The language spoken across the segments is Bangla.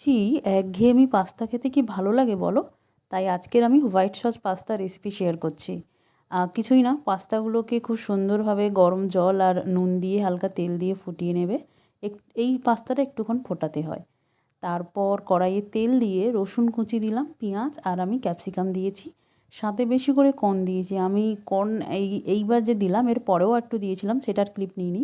ছি, একঘেয়েমি পাস্তা খেতে কি ভালো লাগে বলো? তাই আজকের আমি white sauce pasta recipe share করছি। কিছুই না, পাস্তাগুলোকে খুব সুন্দরভাবে গরম জল আর নুন দিয়ে হালকা তেল দিয়ে ফুটিয়ে নেবে। এই পাস্তাটা একটুক্ষণ ফোটাতে হয়। তারপর কড়াইয়ে তেল দিয়ে রসুন কুচি দিলাম, পেঁয়াজ আর আমি ক্যাপসিকাম দিয়েছি। সাথে বেশি করে কর্ন দিয়েছি। আমি কর্ন এই, এইবার যে দিলাম এর পরেও একটু দিয়েছিলাম, সেটার ক্লিপ নিইনি।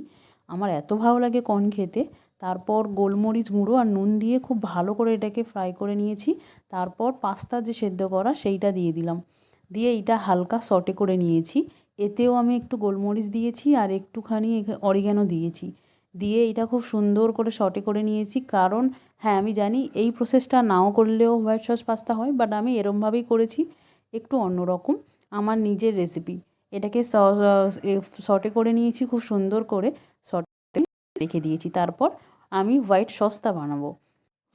আমার এত ভালো লাগে কর্ন খেতে। তারপর গোলমরিচ গুঁড়ো আর নুন দিয়ে খুব ভালো করে এটাকে ফ্রাই করে নিয়েছি। তারপর পাস্তা যে সেদ্ধ করা সেইটা দিয়ে দিলাম। দিয়ে এইটা হালকা সটে করে নিয়েছি। এতেও আমি একটু গোলমরিচ দিয়েছি আর একটুখানি অরিগ্যানো দিয়েছি। দিয়ে এটা খুব সুন্দর করে সটে করে নিয়েছি। কারণ হ্যাঁ আমি জানি এই প্রসেসটা নাও করলেও হোয়াইট সস পাস্তা হয় বাট আমি এরমভাবেই করেছি। একটু অন্যরকম। আমার নিজের রেসিপি এটাকে সটে করে নিয়েছি, খুব সুন্দর করে সটে রেখে দিয়েছি। তারপর আমি হোয়াইট সসটা বানাবো।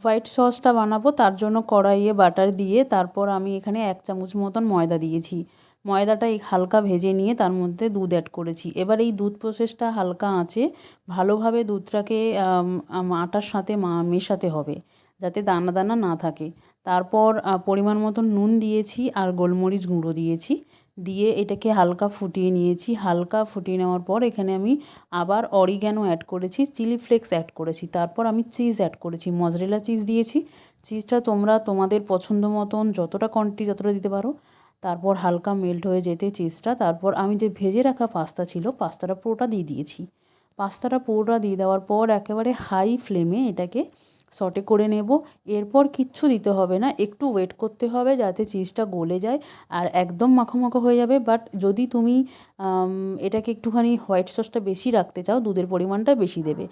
হোয়াইট সসটা বানাবো, তার জন্য কড়াইয়ে বাটার দিয়ে তারপর আমি এখানে এক চামচ মতন ময়দা দিয়েছি। ময়দাটা এই হালকা ভেজে নিয়ে তার মধ্যে দুধ অ্যাড করেছি। এবার এই দুধ প্রসেসটা হালকা আঁচে ভালোভাবে দুধটাকে আটার সাথে মা, মেশাতে হবে। যাতে দানা দানা না থাকে। তারপর পরিমাণ মতন নুন দিয়েছি আর গোলমরিচ গুঁড়ো দিয়েছি। দিয়ে এটাকে হালকা ফুটিয়ে নিয়েছি। হালকা ফুটিয়ে নেওয়ার পর এখানে আমি আবার অরিগ্যানো অ্যাড করেছি, চিলি ফ্লেক্স অ্যাড করেছি। তারপর আমি চিজ অ্যাড করেছি মজরেলা চিজ দিয়েছি। চিজটা তোমরা তোমাদের পছন্দ মতন যতটা কোয়ান্টিটি যতটা দিতে পারো, তারপর হালকা মেল্ট হয়ে যেতে চিজটা তারপর আমি যে ভেজে রাখা পাস্তা ছিল পাস্তাটা পুরোটা দিয়ে দিয়েছি। পাস্তাটা পুরোটা দিয়ে দেওয়ার পর একেবারে হাই ফ্লেমে এটাকে সটে করে নেব। এরপর কিচ্ছু দিতে হবে না, একটু ওয়েট করতে হবে যাতে চিজটা গলে যায় আর একদম মাখো হয়ে যাবে। বাট যদি তুমি এটাকে একটুখানি হোয়াইট সসটা বেশি রাখতে চাও, দুধের পরিমাণটা বেশি দেবে।